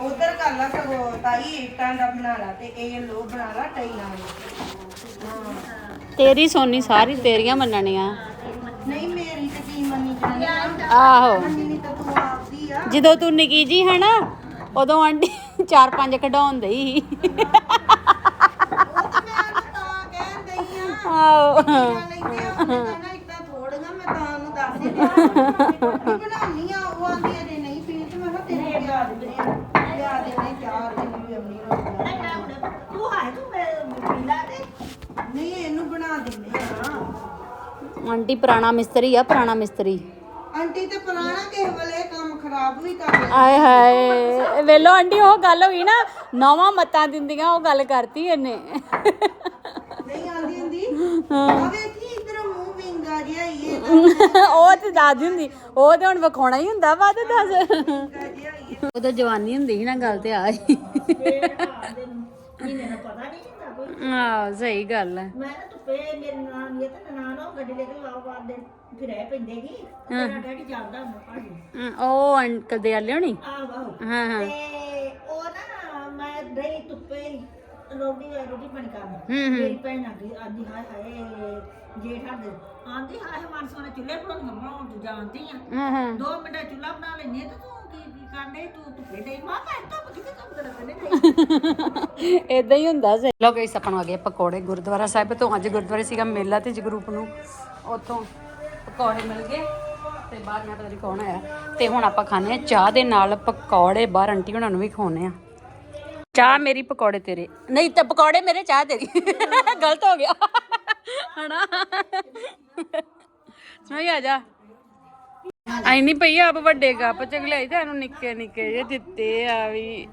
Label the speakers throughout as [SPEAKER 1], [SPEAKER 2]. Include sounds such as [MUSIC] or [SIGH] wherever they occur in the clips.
[SPEAKER 1] ਉਧਰ ਕਰ ਲਾ ਸਗੋ ਤਾਈ ਇੱਟਾਂ ਦਾ ਬਣਾ ਲਾ ਤੇ ਇਹ ਲੋ ਬਣਾ ਲਾ ਟਾਈਲਾਂ ਹਾਂ
[SPEAKER 2] ਤੇਰੀ ਸੋਨੀ ਸਾਰੀ ਤੇਰੀਆਂ ਮੰਨਣੀਆਂ।
[SPEAKER 1] ਨਹੀਂ ਮੇਰੀ ਤੇ ਕੀ ਮੰਨੀ ਜਾਣੀ
[SPEAKER 2] ਆਹੋ।
[SPEAKER 1] ਮੰਨੀ ਤਾਂ ਤੂੰ ਆਪਦੀ ਆ।
[SPEAKER 2] ਜਦੋਂ ਤੂੰ ਨਿੱਕੀ ਜੀ ਹੈ ਨਾ ਉਦੋਂ ਆਂਟੀ ਚਾਰ ਪੰਜ
[SPEAKER 1] ਉਹ ਤਾਂ ਮੈਂ ਤਾਂ ਕਹਿਣ ਦਈ ਆ।
[SPEAKER 2] ਆਹੋ
[SPEAKER 1] ਟਾਈਲਾਂ ਲੈਂਦੇ ਆ ਉਹਨੇ ਕਹਿਣਾ ਇੱਟਾਂ ਥੋੜੀਆਂ ਮੈਂ ਤਾਂ ਉਹਨੂੰ ਦੱਸ ਹੀ ਦਿਆ ਬਣਾਉਣੀ ਆ ਉਹ ਆਂਦੀ ਅਜੇ ਨਹੀਂ ਪੀਣੀ ਤੇ ਮੈਂ ਕਿਹਾ ਤੇਰੇ ਲਿਆ ਦਿੰਦੇ ਆ ਲਿਆ ਦਿੰਦੇ ਚਾਰ ਦਿਨ ਵੀ ਆਉਣੀ ਰੋਟੀ
[SPEAKER 3] ਤੂੰ ਹੈ ਤੂੰ ਪੀਲਾ ਤੇ
[SPEAKER 1] ਨਹੀਂ ਆ
[SPEAKER 2] ਆਂਟੀ ਪੁਰਾਣਾ ਮਿਸਤਰੀ ਆ ਪੁਰਾਣਾ ਮਿਸਤਰੀ।
[SPEAKER 1] ਆਂਟੀ ਤੇ ਪੁਰਾਣਾ ਕਿਸੇ ਵੇਲੇ ਕੰਮ ਖਰਾਬ ਵੀ ਕਰ ਲੈ
[SPEAKER 2] ਆਏ ਹਾਏ ਵੇਲੋ ਆਂਟੀ ਉਹ ਗੱਲ ਹੋਈ ਨਾ ਨਵਾਂ ਮਤਾਂ ਦਿੰਦੀਆਂ ਉਹ ਗੱਲ ਕਰਤੀ ਇਹਨੇ।
[SPEAKER 1] ਨਹੀਂ ਆਂਦੀ ਹੁੰਦੀ? ਆ ਵੇਖੀ ਇਧਰ ਮੂੰਹ ਵਿੰਗਾ ਜਿਹਾ ਹੀ ਇਹ
[SPEAKER 2] ਉਹ ਤੇ ਦੱਸ ਹੁੰਦੀ ਉਹ ਤੇ ਹੁਣ ਵਿਖਾਉਣਾ ਹੀ ਹੁੰਦਾ ਵਾ ਤੇ ਦੱਸ।
[SPEAKER 1] ਵਿੰਗਾ ਜਿਹਾ ਹੀ
[SPEAKER 2] ਉਹ ਤਾਂ ਜਵਾਨੀ ਹੁੰਦੀ ਸੀ ਨਾ ਗੱਲ ਤੇ ਆ ਹੀ।
[SPEAKER 3] ਮਹੀਨੇ ਦਾ ਪਤਾ ਨਹੀਂ। ਹੁੰਦਾ ਕੋਈ
[SPEAKER 2] ਆਹ ਸਹੀ ਗੱਲ ਹੈ
[SPEAKER 3] ਮੈਂ ਨਾ ਧੁੱਪੇ ਮੇਰੇ ਨਾਨ ਇਹ ਤਾਂ ਨਾਨ ਉਹ ਗੱਡੀ ਲੈ ਕੇ ਲਾਓ ਬਾਹਰ ਦੇ ਫਿਰ ਰਹਿ ਪੈਂਦੇ ਕੀ ਤੇਰਾ ਡੈਡੀ ਜਾਂਦਾ ਹੁੰਦਾ ਭਾਜੀ।
[SPEAKER 2] ਹਮ, ਉਹ ਅੰਕਲ ਦੇ ਆਲੇ ਹੋਣੀ?
[SPEAKER 3] ਆਹ ਵਾਹ
[SPEAKER 2] ਹਾਂ ਹਾਂ।
[SPEAKER 3] ਤੇ ਉਹ ਨਾ ਮੈਂ ਰਹੀ ਧੁੱਪੇ ਰੋਟੀ ਰੋਟੀ ਪਾਣੀ ਕਰਨ
[SPEAKER 2] ਹੂੰ ਹੂੰ।
[SPEAKER 3] ਮੇਰੀ ਭੈਣ ਆ ਗਈ ਆਂਦੀ ਹਾਏ ਹਾਏ ਜੇਠ ਹੱਦ ਆਂਦੀ ਹਾਏ ਮਨ ਸੋਨੇ ਚੁੱਲ੍ਹੇ ਬਣਾਉਣ ਬਣਾਉਣ ਤੂੰ ਜਾਣਦੀ ਆ।
[SPEAKER 2] ਹਾਂ ਹਾਂ।
[SPEAKER 3] ਦੋ ਮਿੰਟਾਂ ਚੁੱਲ੍ਹਾ ਬਣਾ ਲੈਣੀ ਤੇ ਤੂੰ ਕੀ ਕੀ ਕਰਨੇ ਤੂੰ ਧੁੱਪੇ ਡਈ। ਮਾਂ ਮੈਂ ਤਾਂ ਕਿਤੇ ਕੰਮ ਕਰ ਕਰਨੇ
[SPEAKER 2] ਇਦਾਂ ਹੀ ਹੁੰਦਾ ਸੀ ਲੋ ਗਈ ਸਪਨ ਆ ਗਏ ਪਕੌੜੇ। ਗੁਰਦੁਆਰਾ ਸਾਹਿਬ ਤੋਂ ਅੱਜ ਗੁਰਦੁਆਰੇ ਸੀਗਾ ਮੇਲਾ ਤੇ ਜਗਰੂਪ ਨੂੰ। ਉੱਥੋਂ ਪਕੌੜੇ ਮਿਲ ਗਏ ਤੇ ਬਾਹਰ ਮੈਂ ਪਤਾ ਨਹੀਂ ਕੌਣ ਆਇਆ। ਤੇ ਹੁਣ ਆਪਾਂ ਖਾਣੇ ਆ ਚਾਹ ਦੇ ਨਾਲ ਪਕੌੜੇ। ਬਾਹਰ ਆਂਟੀ ਹੁਣਾਂ ਨੂੰ ਵੀ ਖਵਾਉਣੇ ਆ ਚਾਹ ਮੇਰੀ ਪਕੌੜੇ ਤੇਰੇ। ਨਹੀਂ ਤਾਂ ਪਕੌੜੇ ਮੇਰੇ ਚਾਹ ਤੇਰੀ। ਗਲਤ ਹੋ ਗਿਆ। ਹਣਾ ਨਹੀਂ ਆ ਜਾ। ਆਈ ਨਹੀਂ ਪਈ ਆਪ ਵੱਡੇ ਗੱਪ ਚ ਲਈ ਤੇ ਇਹਨੂੰ ਨਿੱਕੇ ਨਿੱਕੇ ਜੇ ਦਿੱਤੇ ਆ ਵੀ।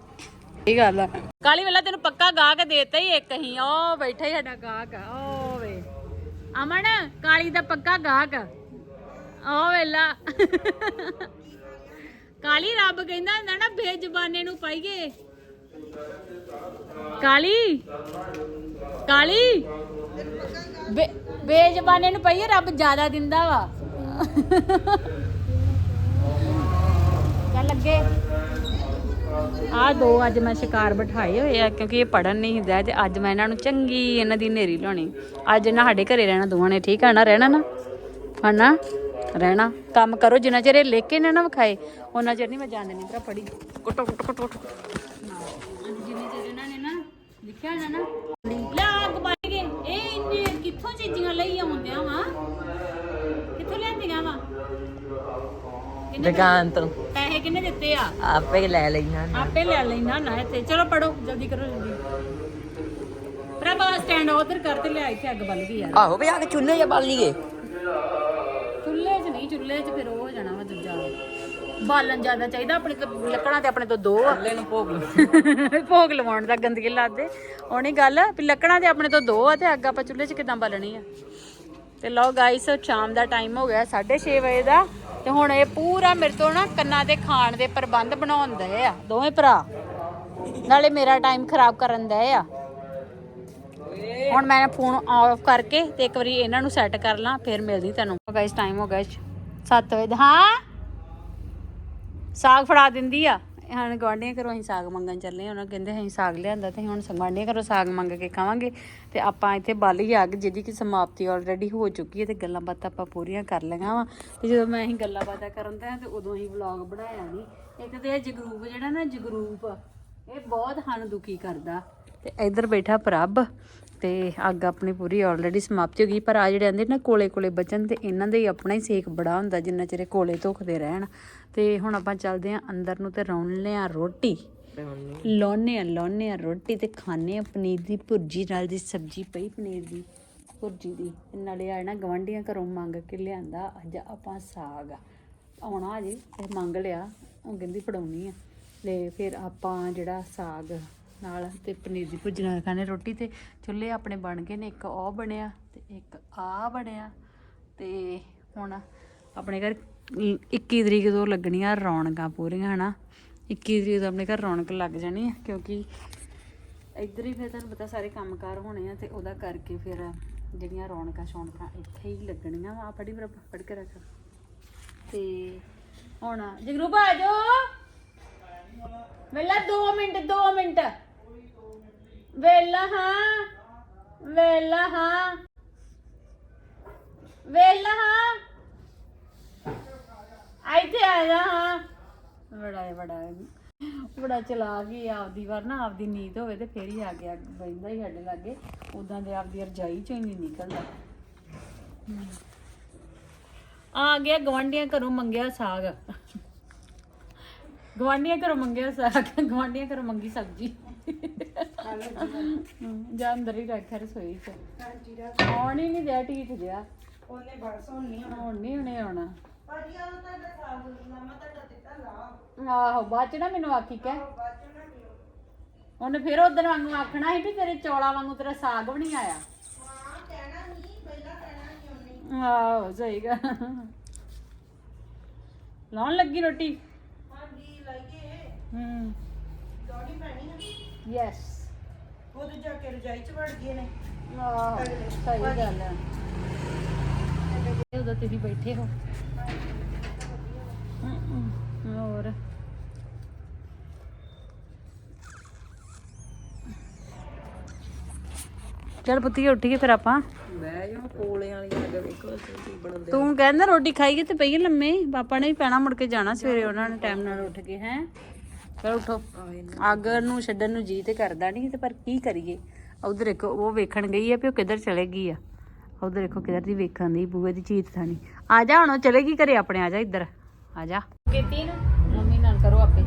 [SPEAKER 2] ਇਹ ਗੱਲ ਆ। ਕਾਲੀ ਵੇਲਾ ਤੈਨੂੰ ਪੱਕਾ ਗਾ ਕੇ ਦੇਤਾ ਹੀ ਇੱਕ ਹੀ, ਉਹ ਬੈਠਾ ਹੀ ਸਾਡਾ ਗਾਹਕ ਆ ਉਹ ਵੇ। ਅਮਨ, ਕਾਲੀ ਦਾ ਪੱਕਾ ਗਾਹਕ ਉਹ ਵੇਲਾ। ਕਾਲੀ ਰੱਬ ਕਹਿੰਦਾ ਹੁੰਦਾ ਨਾ, ਬੇਜ਼ਬਾਨੇ ਨੂੰ ਪਾਈਏ। ਕਾਲੀ? ਕਾਲੀ? ਬੇ- ਬੇਜ਼ਬਾਨੇ ਨੂੰ ਪਾਈਏ, ਰੱਬ ਜ਼ਿਆਦਾ ਦਿੰਦਾ ਵਾ। ਚੱਲ ਲੱਗੇ? ਆ ਦੋ ਅੱਜ ਮੈਂ ਸ਼ਿਕਾਰ ਬਿਠਾਏ ਹੋਏ ਆ, ਕਿਉਂਕਿ ਇਹ ਪੜਨ ਨਹੀਂ ਹੁੰਦਾ ਤੇ ਅੱਜ ਮੈਂ ਇਹਨਾਂ ਨੂੰ ਚੰਗੀ ਇਹਨਾਂ ਦੀ ਨੇਰੀ ਲਾਉਣੀ। ਅੱਜ ਇਹਨਾਂ ਸਾਡੇ ਘਰੇ ਰਹਿਣਾ ਦੋਵਾਂ ਨੇ, ਠੀਕ ਆ ਨਾ? ਰਹਿਣਾ ਨਾ? ਹਨਾ? ਰਹਿਣਾ। ਕੰਮ ਕਰੋ, ਜਿੰਨਾ ਚਿਰ ਇਹ ਲਿਖ ਕੇ ਨਾ ਨਾ ਵਿਖਾਏ ਉਹਨਾਂ ਚਿਰ ਨਹੀਂ ਮੈਂ ਜਾਣ ਦੇਣੀ, ਭਰਾ ਪੜੀ ਕੁੱਟੋ ਕੁੱਟੋ ਕੁੱਟੋ ਕੁੱਟੋ ਅੱਜ ਚਿਰ ਇਹਨਾਂ ਨੇ ਨਾ ਲਿਖਿਆ ਨਾ ਨਾ, ਲੈ ਅੱਗ ਗਏ ਇਹ ਇੰਨੇ ਕਿੱਥੋਂ ਚੀਜ਼ਾਂ ਲਈ ਆਉਂਦਿਆਂ ਵਾ?
[SPEAKER 4] ਦੁਕਾਨ ਤੋਂ।
[SPEAKER 2] ਪੈਸੇ ਕਿੰਨੇ ਦਿੱਤੇ ਆ?
[SPEAKER 4] ਆਪੇ ਲੈ ਲਈਆਂ
[SPEAKER 2] ਆਪੇ ਲੈ ਲੈਣਾ ਨਾ ਇੱਥੇ। ਚਲੋ ਪੜੋ ਜਲਦੀ ਕਰੋ ਜਲਦੀ। ਪ੍ਰਭਾ ਸਟੈਂਡ ਉਧਰ ਕਰ ਤੇ ਲਿਆ ਇੱਥੇ ਅੱਗ ਬਲ ਗਈ ਯਾਰ।
[SPEAKER 4] ਆਹੋ ਵੀ ਆ ਕੇ ਚੁੱਲ੍ਹੇ ਜਾਂ ਬਾਲ ਲਈਏ।
[SPEAKER 2] ਚੁੱਲ੍ਹੇ 'ਚ ਨਹੀਂ ਚੁੱਲ੍ਹੇ 'ਚ ਫਿਰ ਉਹ ਹੋ ਜਾਣਾ ਵਾ ਦੂਜਾ। ਬਾਲਣ ਜ਼ਿਆਦਾ ਚਾਹੀਦਾ ਆਪਣੇ ਤੋਂ ਲੱਕੜਾਂ ਤੇ ਆਪਣੇ ਤੋਂ ਦੋ। ਆ
[SPEAKER 4] ਚੁੱਲ੍ਹੇ ਨੂੰ ਭੋਗ [LAUGHS]
[SPEAKER 2] ਭੋਗ ਲਵਾਉਣ ਦਾ ਗੰਦਗੀ ਲਾਦੇ ਉਹਨੀ ਗੱਲ ਵੀ ਲੱਕੜਾਂ ਤੇ ਆਪਣੇ ਤੋਂ ਦੋ ਆ ਤੇ ਅੱਗ ਆਪਾਂ ਚੁੱਲ੍ਹੇ 'ਚ ਕਿਦਾਂ ਬਾਲਣੀ ਆ? ਤੇ ਲਓ ਗਾਇਸ ਸ਼ਾਮ ਦਾ ਟਾਈਮ ਹੋ ਗਿਆ 6:30 ਵਜੇ ਦਾ। ਤੇ ਹੁਣ ਇਹ ਪੂਰਾ ਮੇਰੇ ਤੋਂ ਨਾ ਕੰਨਾਂ ਦੇ ਖਾਣ ਦੇ ਪ੍ਰਬੰਧ ਬਣਾਉਣ ਦਏ ਆ, ਦੋਵੇਂ ਭਰਾ। ਨਾਲੇ ਮੇਰਾ ਟਾਈਮ ਖਰਾਬ ਕਰਨ ਦਏ ਆ। ਹੁਣ ਮੈਂ ਫੋਨ ਆਫ ਕਰਕੇ ਤੇ ਇੱਕ ਵਾਰੀ ਇਹਨਾਂ ਨੂੰ ਸੈੱਟ ਕਰ ਲਾਂ, ਫਿਰ ਮਿਲਦੀ ਤੁਹਾਨੂੰ ਗਾਇਸ ਟਾਈਮ ਹੋ ਗਿਆ 7 ਵਜੇ ਹਾਂ? ਸਾਗ ਫੜਾ ਦਿੰਦੀ ਆ। ਹੁਣ ਗਵਾਂਢੀਆਂ ਘਰੋਂ ਅਸੀਂ ਸਾਗ ਮੰਗਣ ਚੱਲੇ ਉਹਨਾਂ ਕਹਿੰਦੇ ਅਸੀਂ ਸਾਗ ਲਿਆਂਦਾ ਤੇ ਹੁਣ ਗਵਾਂਢੀਆਂ ਘਰੋਂ ਸਾਗ ਮੰਗ ਕੇ ਖਾਵਾਂਗੇ ਤੇ ਆਪਾਂ ਇੱਥੇ ਬਾਲੀ ਅੱਗ ਜਿਹਦੀ ਕਿ ਸਮਾਪਤੀ ਆਲਰੇਡੀ ਹੋ ਚੁੱਕੀ ਹੈ ਤੇ ਗੱਲਾਂ ਬਾਤਾਂ ਆਪਾਂ ਪੂਰੀਆਂ ਕਰ ਲਈਆਂ ਵਾ। ਤੇ ਜਦੋਂ ਮੈਂ ਅਸੀਂ ਗੱਲਾਂ ਬਾਤਾਂ ਕਰਨ ਤੇ ਤੇ ਉਦੋਂ ਹੀ ਵਲੌਗ ਬਣਾਇਆ ਨਹੀਂ ਇੱਕ ਤੇ ਇਹ ਜਗਰੂਪ ਜਿਹੜਾ ਨਾ ਜਗਰੂਪ, ਇਹ ਬਹੁਤ ਸਾਨੂੰ ਦੁਖੀ ਕਰਦਾ। ਤੇ ਇੱਧਰ ਬੈਠਾ ਪ੍ਰਭ। ਤੇ ਅੱਗ ਆਪਣੀ ਪੂਰੀ ਆਲਰੇਡੀ ਸਮਾਪਤ ਹੋ ਗਈ। ਪਰ ਆ ਜਿਹੜੇ ਆਂਦੇ ਨਾ ਕੋਲੇ ਕੋਲੇ ਬਚਨ ਤੇ ਇਹਨਾਂ ਦੇ ਹੀ ਆਪਣਾ ਹੀ ਸੇਕ ਬੜਾ ਹੁੰਦਾ, ਜਿੰਨਾ ਚਿਰ ਕੋਲੇ ਧੋਖਦੇ ਰਹਿਣ। ਤੇ ਹੁਣ ਆਪਾਂ ਚੱਲਦੇ ਆਂ ਅੰਦਰ ਨੂੰ ਤੇ ਰੌਣਲੇ ਆ ਰੋਟੀ। ਲਾਉਨੇ ਆ ਲਾਉਨੇ ਆ ਰੋਟੀ ਤੇ ਖਾਣੇ ਆ ਪਨੀਰ ਦੀ ਭੁਰਜੀ ਨਾਲ ਦੀ ਸਬਜੀ ਪਈ ਪਨੀਰ ਦੀ, ਭੁਰਜੀ ਦੀ। ਨਾਲੇ ਆ ਨਾ ਗਵੰਡੀਆਂ ਘਰੋਂ ਮੰਗ ਕੇ ਲਿਆਂਦਾ, ਅੱਜ ਆਪਾਂ ਸਾਗ ਆਉਣਾ ਅਜੇ ਇਹ ਮੰਗ ਲਿਆ, ਉਹ ਕਹਿੰਦੀ ਫੜਾਉਣੀ ਆ। ਤੇ ਫਿਰ ਆਪਾਂ ਜਿਹੜਾ ਸਾਗ ਨਾਲ ਤੇ ਪਨੀਰ ਦੀ ਭੁਰਜੀ ਨਾਲ ਖਾਣੇ ਰੋਟੀ ਤੇ ਚੁੱਲ੍ਹੇ ਆਪਣੇ ਬਣ ਗਏ ਨੇ, ਇੱਕ ਉਹ ਬਣਿਆ ਤੇ ਇੱਕ ਆ ਬਣਿਆ ਤੇ ਹੁਣ ਆਪਣੇ ਘਰ 21 ਤਰੀਕ ਤੋਂ ਲੱਗਣੀਆਂ ਰੌਣਕਾਂ ਪੂਰੀਆਂ, ਹਨਾ? 21 ਤਰੀਕ ਤੋਂ ਆਪਣੇ ਘਰ ਰੌਣਕ ਲੱਗ ਜਾਣੀ ਹੈ ਕਿਉਂਕਿ ਇੱਧਰ ਹੀ ਫਿਰ ਤੁਹਾਨੂੰ ਪਤਾ ਸਾਰੇ ਕੰਮਕਾਰ ਹੋਣੇ ਆ ਤੇ ਉਹਦਾ ਕਰਕੇ ਫਿਰ ਜਿਹੜੀਆਂ ਰੌਣਕਾਂ ਸ਼ੌਣਕਾਂ ਇੱਥੇ ਹੀ ਲੱਗਣੀਆਂ ਵਾ ਪੜੀ ਬਰਾਬਰ ਪੜ ਕੇ ਰੱਖ। ਤੇ ਹੁਣ ਜਗਰੂਪ ਆ ਜਾਓ। ਵੇਲਾ 2 ਮਿੰਟ 2 ਮਿੰਟ। ਵੇਲਾ ਹਾਂ ਵੇਲਾ ਹਾਂ ਵੇਲਾ ਹਾਂ। ਇੱਥੇ ਆ ਜਾ ਹਾਂ। ਬੜਾ ਬੜਾ ਬੜਾ ਚਲਾ ਗਈ ਆਪਦੀ ਵਾਰ ਨਾ ਆਪਦੀ ਨੀਂਦ ਹੋਵੇ ਤੇ ਫੇਰ ਹੀ ਆ ਗਿਆ ਬੈਂਦਾ ਹੀ ਸਾਡੇ ਲਾਗੇ। ਉਦਾਂ ਦੇ ਆਪਦੀ ਰਜਾਈ ਚੋਂ ਹੀ ਨਹੀਂ ਨਿਕਲਦਾ। ਆ ਗਿਆ ਗਵਾਂਢੀਆਂ ਘਰੋਂ ਮੰਗਿਆ ਸਾਗ। ਗਵਾਂਢੀਆਂ ਘਰੋਂ ਮੰਗਿਆ ਸਾਗ ਗਵਾਂਢੀਆਂ ਘਰੋਂ ਮੰਗੀ ਸਬਜ਼ੀ। ਹਮ, ਜਾਂ ਅੰਦਰ ਹੀ ਰੱਖਿਆ ਰਸੋਈ ਚ। ਆਉਣ ਹੀ ਨਹੀਂ ਦਿਆ ਢੀਠ ਜਿਆ
[SPEAKER 1] ਉਹਨੇ ਬਸ ਹੁਣ ਨਹੀਂ
[SPEAKER 2] ਹੁਣ ਨਹੀਂ ਹੁਣੇ ਆਉਣਾ।
[SPEAKER 1] ਭਾਜੀ ਆ ਤੁਹਾਡਾ ਸਾਗ ਮਾਮਾ ਤੁਹਾਡਾ ਦਿੱਤਾ ਲਾ।
[SPEAKER 2] ਆਹੋ ਬਾਅਦ ਚ ਨਾ ਮੈਨੂੰ ਆਖੀ ਕਹਿ।
[SPEAKER 1] ਬਾਅਦ ਚ ਨਾ ਦਿਓ।
[SPEAKER 2] ਉਹਨੇ ਫਿਰ ਉਧਰ ਵਾਂਗੂ ਆਖਣਾ ਸੀ ਵੀ ਤੇਰੇ ਚੌਲਾ ਵਾਂਗੂ ਤੇਰਾ ਸਾਗ ਵੀ ਨਹੀਂ ਆਇਆ।
[SPEAKER 1] ਹਾਂ ਕਹਿਣਾ ਨਹੀਂ ਪਹਿਲਾਂ ਕਹਿਣਾ ਨਹੀਂ ਉਹਨੇ।
[SPEAKER 2] ਆਹੋ ਸਹੀ ਗੱਲ। ਲਾਉਣ ਲੱਗੀ ਰੋਟੀ? ਹੂੰ
[SPEAKER 1] ਦੌੜੀ ਪੈਣੀ ਆ।
[SPEAKER 2] ਯੈਸ
[SPEAKER 1] ਉਹਦੇ ਜਾ ਕੇ ਰਜਾਈ ਚ ਵੜ ਗਏ ਨੇ।
[SPEAKER 2] ਆਹੋ ਸਹੀ ਗੱਲ ਹੈ ਉਦੋਂ ਤੁਸੀਂ ਬੈਠੇ ਹੋ। ਹਮ, ਹਮ, ਹੋਰ? ਚਲ ਪੁੱਤੀ ਉੱਠੀਏ ਫਿਰ ਆਪਾਂ।
[SPEAKER 4] ਮੈਂ ਜੋ ਕੋਲੇ ਵਾਲੀਆਂ ਲੱਗ ਵੇਖੋ ਤੁਸੀਂ ਬਣਾਉਂਦੇ
[SPEAKER 2] ਤੂੰ ਕਹਿੰਦਾ ਰੋਟੀ ਖਾਈਏ ਤੇ ਪਈਏ ਲੰਮੇ? ਪਾਪਾ ਨੇ ਵੀ ਪੈਣਾ ਮੁੜ ਕੇ ਜਾਣਾ ਸਵੇਰੇ ਉਹਨਾਂ ਨੇ ਟਾਈਮ ਨਾਲ ਉੱਠ ਕੇ ਹੈ? ਚਲ ਉਠੋ। ਅੱਗ ਨੂੰ ਛੱਡਣ ਨੂੰ ਜੀ ਤੇ ਕਰਦਾ ਨਹੀਂ ਤੇ ਪਰ ਕੀ ਕਰੀਏ? ਉਧਰ ਦੇਖੋ, ਉਹ ਵੇਖਣ ਗਈ ਆ ਵੀ ਉਹ ਕਿੱਧਰ ਚਲੇ ਗਈ ਆ। ਉਧਰ ਦੇਖੋ ਕਿੱਧਰ ਦੀ ਵੇਖਣ ਦੀ ਬੂਏ ਦੀ ਚੀਤ ਥਾਣੀ ਆ ਜਾ ਹੁਣ, ਉਹ ਚਲੇਗੀ ਘਰੇ ਆਪਣੇ, ਆ ਜਾ ਇੱਧਰ। ਆ ਜਾ। ਕੀਤੀ ਨਾ, ਮੰਮੀ ਨਾਲ ਕਰੋ ਆਪੇ।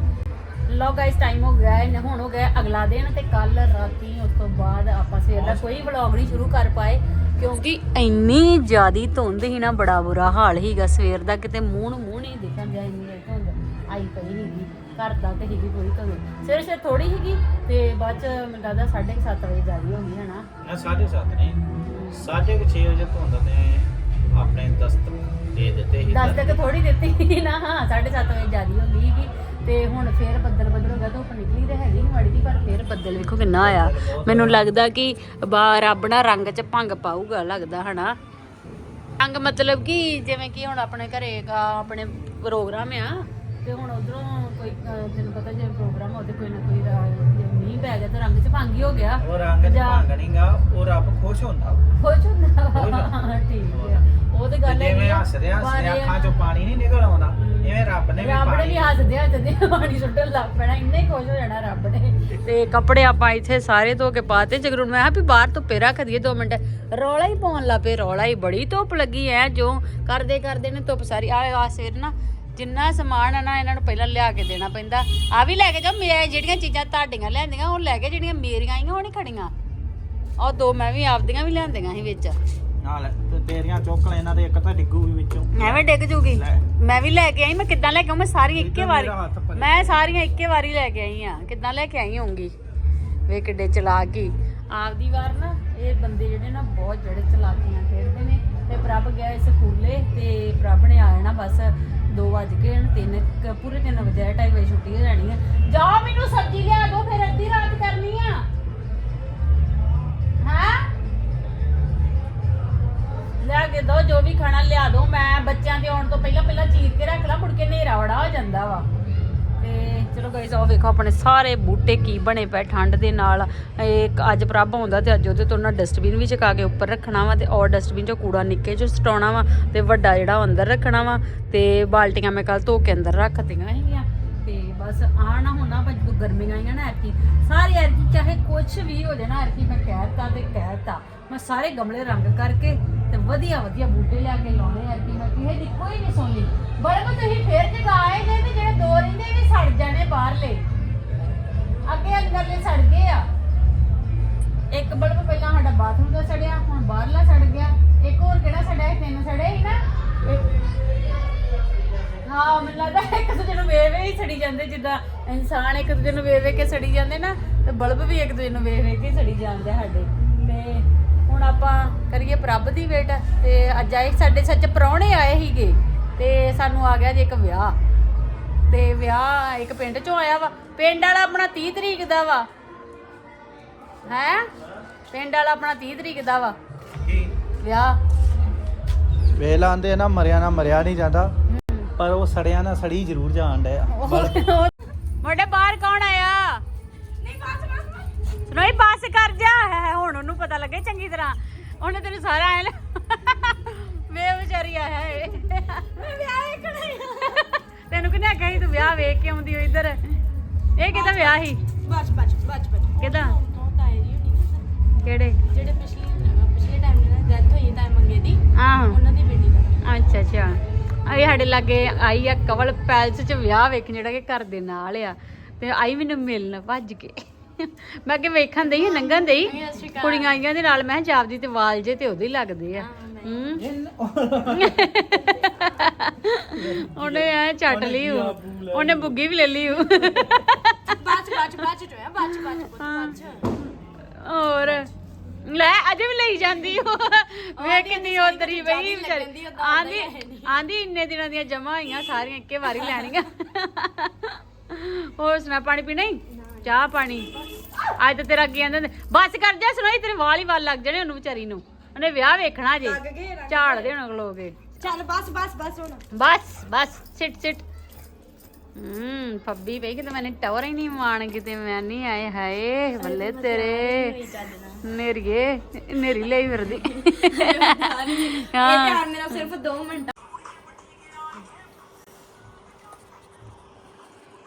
[SPEAKER 2] ਲੋ ਗਾਇਸ ਟਾਈਮ ਹੋ ਗਿਆ ਹੈ ਹੁਣ ਹੋ ਗਿਆ ਅਗਲਾ ਦਿਨ ਤੇ ਕੱਲ ਰਾਤੀ ਉਸ ਤੋਂ ਬਾਅਦ ਆਪਾਂ ਸਵੇਰ ਦਾ ਕੋਈ ਵਲੌਗ ਨਹੀਂ ਸ਼ੁਰੂ ਕਰ ਪਾਏ, ਕਿਉਂਕਿ ਇੰਨੀ ਜ਼ਿਆਦੀ ਧੁੰਦ ਹੀ ਨਾ, ਬੜਾ ਬੁਰਾ ਹਾਲ ਹੀਗਾ ਸਵੇਰ ਦਾ ਕਿਤੇ ਮੂੰਹ ਨੂੰ ਮੂੰਹ ਨਹੀਂ ਦਿਖਣ ਦਿਆ, ਇੰਨੀ ਧੁੰਦ ਆਈ ਪਈ ਹੀਗੀ ਘਰ ਦਾ ਤੇ ਹੀਗੀ ਕੋਈ ਧੁੰਦ ਸਵੇਰੇ ਸਵੇਰੇ ਥੋੜੀ ਹੀਗੀ ਤੇ ਬਾਅਦ ਚ ਮੈਨੂੰ ਲੱਗਦਾ 7:30 ਵਜੇ ਜਾਰੀ ਹੋ ਗਈ ਹੈ ਨਾ।
[SPEAKER 5] ਨਾ ਸਾਢੇ ਸੱਤ ਨਹੀਂ। ਸਾਢੇ ਕੁ ਛੇ ਵਜੇ ਧੁੰਦ ਨੇ ਆਪਣੇ ਦਸਤ ਦੇ ਦਿੱਤੇ ਸੀ।
[SPEAKER 2] ਦਸ ਤੱਕ ਥੋੜੀ ਦਿੱਤੀ ਨਾ ਹਾਂ 7:30 ਵਜੇ ਜਾਰੀ ਹੋ ਗਈ ਹੀਗੀ ਤੇ ਹੁਣ ਫੇਰ ਬੱਦਲ ਬੱਦਲ ਹੋ ਗਿਆ ਧੁੱਪ ਨਿਕਲੀ ਤੇ ਹੈਗੀ ਮਾੜੀ ਦੀ ਪਰ ਫੇਰ ਬੱਦਲ ਵੇਖੋ ਕਿੰਨਾ ਆਇਆ। ਮੈਨੂੰ ਲੱਗਦਾ ਕਿ ਬਾ- ਰੱਬ ਨਾ ਰੰਗ ਚ ਭੰਗ ਪਾਊਗਾ ਲੱਗਦਾ ਹਨਾ। ਰੰਗ ਮਤਲਬ ਕਿ ਜਿਵੇਂ ਕਿ ਹੁਣ ਆਪਣੇ ਘਰੇ ਆਪਣੇ ਪ੍ਰੋਗਰਾਮ ਆ ਤੇ ਹੁਣ ਉਧਰੋਂ ਕੋਈ ਅਹ, ਤੈਨੂੰ ਪਤਾ ਜੇ ਪ੍ਰੋਗਰਾਮ ਹੋਵੇ ਕੋਈ ਨਾ ਕੋਈ ਰਾ- ਜੇ ਮੀਂਹ ਪੈ ਗਿਆ ਤੇ ਰੰਗ ਚ ਭੰਗ ਹੀ ਹੋ ਗਿਆ।
[SPEAKER 5] ਉਹ ਰੰਗ ਚ
[SPEAKER 2] ਜਾਂ-
[SPEAKER 5] ਭੰਗ ਨਹੀਂਗਾ ਉਹ ਰੱਬ ਖੁਸ਼ ਹੁੰਦਾ।
[SPEAKER 2] ਖੁਸ਼ ਹੁੰਦਾ। ਠੀਕ ਆ। ਉਹ ਤੇ
[SPEAKER 5] ਤੇ
[SPEAKER 2] ਗੱਲ ਹੈ
[SPEAKER 5] ਜਿਵੇਂ ਹੱਸਦੇ ਹੱਸਦੇ ਅੱਖਾਂ ਚੋਂ ਪਾਣੀ ਨਹੀਂ ਨਿਕਲ ਆਉਂਦਾ ਇਵੇਂ ਰੱਬ ਨੇ ਵੀ
[SPEAKER 2] ਰੱਬ ਨੇ ਵੀ
[SPEAKER 5] ਪਾਣੀ
[SPEAKER 2] ਹੱਸਦੇ ਹੱਸਦੇ ਪਾਣੀ ਸੁੱਟਣ ਲੱਗ ਪੈਣਾ ਇੰਨਾ ਹੀ ਖੁਸ਼ ਹੋ ਜਾਣਾ ਰੱਬ ਨੇ। ਤੇ ਕੱਪੜੇ ਆਪਾਂ ਇੱਥੇ ਸਾਰੇ ਧੋ ਕੇ ਪਾਤੇ ਜਗਰੂਨ ਮੈਂ ਕਿਹਾ ਵੀ ਬਾਹਰ ਧੁੱਪੇ ਰੱਖ ਦਈਏ 2 ਮਿੰਟ ਰੌਲਾ ਹੀ ਪਾਉਣ ਲੱਪੇ ਰੌਲਾ ਹੀ ਬੜੀ ਧੁੱਪ ਲੱਗੀ ਐ ਜੋ ਕਰਦੇ ਕਰਦੇ ਨੇ ਧੁੱਪ ਸਾਰੀ ਆ ਆ ਸਿਰ ਨਾ ਜਿੰਨਾ ਸਮਾਨ ਆ ਨਾ ਇਹਨਾਂ ਨੂੰ ਪਹਿਲਾਂ ਲਿਆ ਕੇ ਦੇਣਾ ਪੈਂਦਾ। ਆ ਵੀ ਲੈ ਕੇ ਜਾਓ ਮੈਂ ਜਿਹੜੀਆਂ ਚੀਜ਼ਾਂ ਤੁਹਾਡੀਆਂ ਲਿਆਂਦੀਆਂ ਉਹ ਲੈ ਕੇ ਜਿਹੜੀਆਂ ਮੇਰੀਆਂ ਆਈਆਂ ਉਹ ਨਹੀਂ ਖੜੀਆਂ। ਉਹ ਦੋ ਮੈਂ ਵੀ ਆਪਦੀਆਂ ਵੀ ਲਿਆਂਦੀਆਂ ਸੀ ਵਿੱਚ।
[SPEAKER 5] ਨਾਲ ਤੇ ਤੇਰੀਆਂ ਚੁੱਕ ਲੈ ਇਹਨਾਂ ਦੇ ਇੱਕ ਤਾਂ ਡਿੱਗੂ ਵੀ ਵਿੱਚੋਂ।
[SPEAKER 2] ਐਵੇਂ ਡਿੱਗ ਜੂਗੀ। ਮੈਂ ਵੀ ਲੈ ਕੇ ਆਈ ਮੈਂ ਕਿੱਦਾਂ ਲੈ ਕੇ ਆਉਂ ਮੈਂ ਸਾਰੀਆਂ ਇੱਕੇ ਵਾਰੀ। ਮੈਂ ਸਾਰੀਆਂ ਇੱਕੇ ਵਾਰੀ ਲੈ ਕੇ ਆਈ ਆ। ਕਿੱਦਾਂ ਲੈ ਕੇ ਆਈ ਹੋਊਂਗੀ? ਵੇ ਕਿੱਡੇ ਚਲਾ ਗਈ ਆਪਦੀ ਵਾਰ ਨਾ ਇਹ ਬੰਦੇ ਜਿਹੜੇ ਨਾ ਬਹੁਤ ਜਿਹੜੇ ਚਲਾਕੀਆਂ ਖੇਡਦੇ ਨੇ ਤੇ ਪ੍ਰਭ ਗਿਆ ਸਕੂਲੇ ਤੇ ਪ੍ਰਭ ਨੇ ਆ ਜਾਣਾ ਬਸ। 2 ਵਜ ਕੇ ਹੁਣ 3 ਪੂਰੇ 3 ਵਜੇ 2:30 ਵਜੇ ਛੁੱਟੀ ਹੋ ਜਾਣੀ ਆ। ਜਾਓ ਮੈਨੂੰ ਸਬਜ਼ੀ ਲਿਆ ਦੋ ਫਿਰ ਅੱਧੀ ਰਾਤ ਕਰਨੀ ਆ। ਹਾਂ? ਲਿਆ ਕੇ ਦੋ, ਜੋ ਵੀ ਖਾਣਾ ਲਿਆ ਦੋ ਮੈਂ ਬੱਚਿਆਂ ਦੇ ਆਉਣ ਤੋਂ ਪਹਿਲਾਂ ਪਹਿਲਾਂ ਚੀਰ ਕੇ ਰੱਖ ਲਾ, ਮੁੜ ਕੇ ਹਨੇਰਾ ਵੜਾ ਹੋ ਜਾਂਦਾ ਵਾ। ਤੇ ਚਲੋ ਗਾਇਸ ਆਓ ਵੇਖੋ ਆਪਣੇ ਸਾਰੇ ਬੂਟੇ ਕੀ ਬਣੇ ਪਏ ਠੰਡ ਦੇ ਨਾਲ। ਇਹ ਅੱਜ ਪ੍ਰਭ ਆਉਂਦਾ ਤੇ ਅੱਜ ਉਹਦੇ ਤੋਂ ਨਾ ਡਸਟਬਿਨ ਵੀ ਚਕਾ ਕੇ ਉੱਪਰ ਰੱਖਣਾ ਵਾ ਤੇ ਔਰ ਡਸਟਬਿਨ ਚੋਂ ਕੂੜਾ ਨਿੱਕੇ ਚੋਂ ਸਟਾਉਣਾ ਵਾ ਤੇ ਵੱਡਾ ਜਿਹੜਾ ਉਹ ਅੰਦਰ ਰੱਖਣਾ ਵਾ ਤੇ ਬਾਲਟੀਆਂ ਮੈਂ ਕੱਲ ਧੋ ਕੇ ਅੰਦਰ ਰੱਖਤੀਆਂ ਹੈਗੀਆਂ। ਤੇ ਬਸ ਆ ਨਾ ਹੋਣਾ ਨਾ ਜਦੋਂ ਗਰਮੀਆਂ ਆਈਆਂ ਨਾ ਐਰਕੀ ਸਾਰੇ ਐਰਕੀ ਚਾਹੇ ਕੁਝ ਵੀ ਹੋ ਜਾਣਾ ਨਾ ਐਰਕੀ ਮੈਂ ਕਹਿਤਾ ਤੇ ਕਹਿਤਾ ਮੈਂ ਸਾਰੇ ਗਮਲੇ ਰੰਗ ਕਰਕੇ ਤੇ ਵਧੀਆ ਵਧੀਆ ਬੂਟੇ ਲਿਆ ਕੇ ਲਾਉਣੇ ਐਰਕੀ ਮੈਂ ਕਿਸੇ ਦੀ ਕੋਈ ਨਹੀਂ ਸੁਣਨੀ ਬਲਕਿ ਤੁਸੀਂ ਫੇਰ ਜਗਾਏ ਗਏ ਤੇ ਜਿਹੜੇ ਦੋ ਰਹਿੰਦੇ ਵੀ ਸੜ ਜਾਣੇ ਬਾਹਰਲੇ, ਅੱਗੇ ਅੰਦਰਲੇ ਸੜ ਗਏ ਆ। ਇੱਕ ਬਲਬ ਪਹਿਲਾਂ ਸਾਡਾ ਬਾਥਰੂਮ ਦਾ ਸੜਿਆ, ਹੁਣ ਬਾਹਰਲਾ ਸੜ ਗਿਆ। ਇੱਕ ਹੋਰ ਕਿਹੜਾ ਸੜਿਆ ਤਿੰਨ ਸੜੇ ਸੀ ਨਾ। ਹਾਂ, ਮੈਨੂੰ ਲੱਗਦਾ ਇੱਕ ਦੂਜੇ ਨੂੰ ਵੇਖ ਵੇਖ ਹੀ ਸੜੀ ਜਾਂਦੇ, ਜਿੱਦਾਂ ਇਨਸਾਨ ਇੱਕ ਦੂਜੇ ਨੂੰ ਵੇਖ ਵੇਖ ਕੇ ਸੜੀ ਜਾਂਦੇ ਨਾ, ਤੇ ਬਲਬ ਵੀ ਇੱਕ ਦੂਜੇ ਨੂੰ ਵੇਖ ਵੇਖ ਕੇ ਸੜੀ ਜਾਂਦੇ ਸਾਡੇ। ਤੇ ਹੁਣ ਆਪਾਂ ਕਰੀਏ ਪ੍ਰਭ ਦੀ ਵੇਟ ਤੇ ਅੱਜ ਆਏ ਸਾਡੇ ਸੱਚ ਪ੍ਰਾਹੁਣੇ ਆਏ ਸੀਗੇ ਤੇ ਸਾਨੂੰ ਆ ਗਿਆ ਜੀ ਇੱਕ ਵਿਆਹ। ਤੇ ਵਿਆਹ ਇੱਕ ਪਿੰਡ ਚੋਂ ਆਇਆ ਵਾ। ਪਿੰਡ ਵਾਲਾ ਆਪਣਾ 30 ਤਰੀਕ ਦਾ ਵਾ। ਹੈ? ਪਿੰਡ ਵਾਲਾ ਆਪਣਾ 30 ਤਰੀਕ ਦਾ ਵਾ।
[SPEAKER 5] ਕੀ
[SPEAKER 2] ਵਿਆਹ
[SPEAKER 5] ਵੇਲ ਆਂਦੇ ਨਾ ਮਰਿਆ ਨਾ ਮਰਿਆ ਨਹੀਂ ਜਾਂਦਾ। ਪਰ ਉਹ ਸੜਿਆ ਨਾ ਸੜੀ ਜ਼ਰੂਰ ਜਾਣ ਡਿਆ।
[SPEAKER 2] ਉਹ- ਬਾਹਰ ਕੌਣ ਆਇਆ? ਨਹੀਂ ਬਸ ਕਰ ਜਾ। ਹੈ ਹੁਣ ਉਹਨੂੰ ਪਤਾ ਲੱਗੇ ਚੰਗੀ ਤਰ੍ਹਾਂ। ਉਹਨੇ ਤੈਨੂੰ ਸਾਰਾ ਐ ਵੇ ਵਿਚਾਰੀ ਵਿਆਹ ਵੇਖਣਾ ਤੈਨੂੰ ਕਿਹਨੇ ਆਖਿਆ ਸੀ ਤੂੰ ਵਿਆਹ ਵੇਖ ਕੇ ਆਉਂਦੀ ਹੋ ਇੱਧਰ? ਇਹ ਕਿਹਦਾ ਵਿਆਹ ਸੀ?
[SPEAKER 1] ਬਚ ਬਚ ਬਚ ਬਚ
[SPEAKER 2] ਕਿਹਦਾ?
[SPEAKER 6] ਤੋਂ ਤਾਏ ਜੀ ਹੋਣੀ ਨਾ
[SPEAKER 2] ਕਿਹੜੇ?
[SPEAKER 6] ਜਿਹੜੇ ਪਿਛਲੇ ਪਿਛਲੇ ਟਾਈਮ ਦੇ ਨਾਲ ਡੈਥ ਹੋਈ ਤਾਂ ਮੰਗੇ ਦੀ
[SPEAKER 2] ਆਹੋ।
[SPEAKER 6] ਉਹਨਾਂ ਦੀ ਬੇਟੀ ਦਾ।
[SPEAKER 2] ਅੱਛਾ ਅੱਛਾ। ਆਈ ਸਾਡੇ ਲਾਗੇ ਆਈ ਆ ਕਵਲ ਪੈਲਸ ਚ ਵਿਆਹ ਵੇਖਣ ਜਿਹੜਾ ਕਿ ਘਰ ਦੇ ਨਾਲ ਆ। ਤੇ ਆਈ ਮੈਨੂੰ ਮਿਲਣ ਭੱਜ ਕੇ। ਮੈਂ ਕਿ ਵੇਖਣ ਦਈ ਲੰਘਣ ਦਈ? ਕੁੜੀਆਂ ਆਈਆਂ ਦੇ ਨਾਲ ਮੈਂ ਜਾਪਦੀ ਤੇ ਵਾਲ ਜੇ ਤੇ ਉਹਦੇ ਹੀ ਲੱਗਦੇ ਆ। ਹੂੰ ਉਹਨੇ ਐ ਚੱਟ ਲਈ। ਉਹਨੇ ਬੁੱਗੀ ਵੀ ਲੈ ਲਈ ਓ।
[SPEAKER 6] ਬਾਚ ਬਾਚ ਬਾਚ ਟੋਇਆ ਬਾਚ ਬਾਚ ਬਾਚ
[SPEAKER 2] ਹੋਰ? ਲੈ ਅਜੇ ਵੀ ਲਈ ਜਾਂਦੀ ਉਹ। ਵੇਖ ਕਿੰਨੀ ਉਤਰੀ ਬਈ ਵਿਚਾਰੀ। ਆਂਦੀ ਆਂਦੀ ਇੰਨੇ ਦਿਨਾਂ ਦੀਆਂ ਜਮਾ ਹੋਈਆਂ ਸਾਰੀਆਂ ਇੱਕੇ ਵਾਰੀ ਲੈਣੀਆਂ। ਹੋਰ ਸੁਣਾ ਪਾਣੀ ਪੀਣਾ ਹੀ? ਚਾਹ ਪਾਣੀ? ਅੱਜ ਤਾਂ ਤੇਰਾ ਅੱਗੇ ਆਂਦੇ ਬਸ ਕਰ ਜਾ ਸੁਣਾਈ ਤੇਰੇ ਵਾਲ ਹੀ ਵਾਲ ਲੱਗ ਜਾਣੇ ਉਹਨੂੰ ਵਿਚਾਰੀ ਨੂੰ। ਉਹਨੇ ਵਿਆਹ ਵੇਖਣਾ ਜੇ। ਝਾੜ ਦੇ ਹੁਣ ਲੋਗੇ
[SPEAKER 1] ਚੱਲ ਬਸ ਬਸ ਬਸ ਹੁਣ।
[SPEAKER 2] ਬਸ ਬਸ ਸਿਟ ਸਿਟ। ਹੂੰ ਫੱਬੀ ਪਈ ਕਿਤੇ ਮੈਨੇ ਟਵਰ ਹੀ ਨਹੀਂ ਮਾਣ ਕਿਤੇ ਮੈਂ ਨਹੀਂ ਆਏ ਹਾਏ ਬੱਲੇ ਤੇਰੇ। ਨੇਰੀਏ ਨੇਰੀ ਲਈ ਫਿਰਦੀ। ਹਾਂ।
[SPEAKER 6] ਮੇਰਾ ਸਿਰਫ 2 ਮਿੰਟ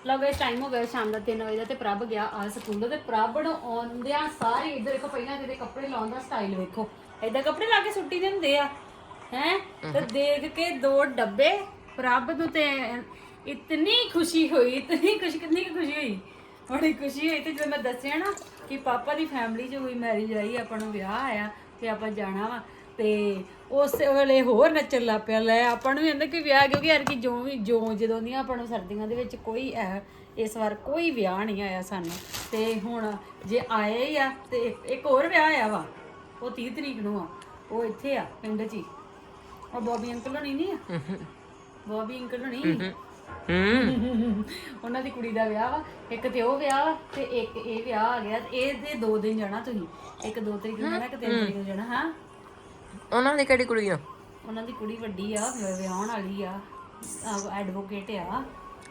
[SPEAKER 2] ਲਓ ਇਸ ਟਾਈਮ ਹੋ ਗਿਆ ਸ਼ਾਮ ਦਾ 3 ਵਜੇ ਦਾ ਤੇ ਪ੍ਰਭ ਗਿਆ ਆ ਸਕੂਲ ਤੇ ਪ੍ਰਭ ਨੂੰ ਆਉਂਦਿਆਂ ਸਾਰੇ ਇੱਧਰ ਦੇਖੋ ਪਹਿਲਾਂ ਜਿਹਦੇ ਕੱਪੜੇ ਲਾਉਣ ਦਾ ਸਟਾਈਲ ਵੇਖੋ। ਏਦਾਂ ਕੱਪੜੇ ਲਾ ਕੇ ਸੁੱਟੀ ਦੇ ਹੁੰਦੇ ਆ ਹੈ? ਤੇ ਦੇਖ ਕੇ ਦੋ ਡੱਬੇ ਪ੍ਰਭ ਨੂੰ ਤੇ ਇਤਨੀ ਖੁਸ਼ੀ ਹੋਈ ਇਤਨੀ ਖੁਸ਼ੀ ਕਿੰਨੀ ਖੁਸ਼ੀ ਹੋਈ? ਬੜੀ ਖੁਸ਼ੀ ਹੋਈ ਤੇ ਜਦੋਂ ਮੈਂ ਦੱਸਿਆ ਨਾ ਕਿ ਪਾਪਾ ਦੀ ਫੈਮਿਲੀ 'ਚ ਕੋਈ ਮੈਰਿਜ ਆਈ ਆਪਾਂ ਨੂੰ ਵਿਆਹ ਆਇਆ ਤੇ ਆਪਾਂ ਜਾਣਾ ਵਾ ਤੇ ਉਸ ਵੇਲੇ ਹੋਰ ਨੱਚਣ ਲੱਗ ਪਿਆ ਲੈ ਆਪਾਂ ਨੂੰ ਵੀ ਕਹਿੰਦਾ ਕਿ ਵਿਆਹ ਕਿਉਂਕਿ ਯਾਰ ਕਿ ਜੋ ਵੀ ਜੋ ਜਦੋਂ ਦੀਆਂ ਆਪਾਂ ਨੂੰ ਸਰਦੀਆਂ ਦੇ ਵਿੱਚ ਕੋਈ ਇਹ ਇਸ ਵਾਰ ਕੋਈ ਵਿਆਹ ਨਹੀਂ ਆਇਆ ਸਾਨੂੰ। ਤੇ ਹੁਣ ਜੇ ਆਏ ਹੀ ਆ ਤੇ ਇੱਕ- ਹੋਰ ਵਿਆਹ ਆਇਆ ਵਾ ਉਹ 30 ਤਰੀਕ ਨੂੰ ਆ ਉਹ ਇੱਥੇ ਆ ਪਿੰਡ 'ਚ ਹੀ। ਉਹ ਬੋਬੀ ਅੰਕਲ ਹੋਣੀ ਨਹੀਂ ਆ? ਬੋਬੀ ਅੰਕਲ ਹੋਣੀ? ਉਹਨਾਂ ਦੀ ਕੁੜੀ ਦਾ ਵਿਆਹ ਵਾ ਇੱਕ ਤੇ ਉਹ ਵਿਆਹ ਵਾ ਤੇ ਇੱਕ ਇਹ ਵਿਆਹ ਆ ਗਿਆ ਤੇ ਇਹਦੇ ਦੋ ਦਿਨ ਜਾਣਾ ਤੁਸੀਂ। ਇੱਕ ਦੋ ਤਰੀਕ ਨੂੰ ਜਾਣਾ ਇੱਕ ਤਿੰਨ ਤਰੀਕ ਨੂੰ ਜਾਣਾ ਹਾਂ?
[SPEAKER 4] ਉਹਨਾਂ ਦੀ ਕਿਹੜੀ ਕੁੜੀ ਆ?
[SPEAKER 2] ਉਹਨਾਂ ਦੀ ਕੁੜੀ ਵੱਡੀ ਆ ਵਿ- ਵਿਆਹਣ ਵਾਲੀ ਆ। ਐਡਵੋਕੇਟ ਆ।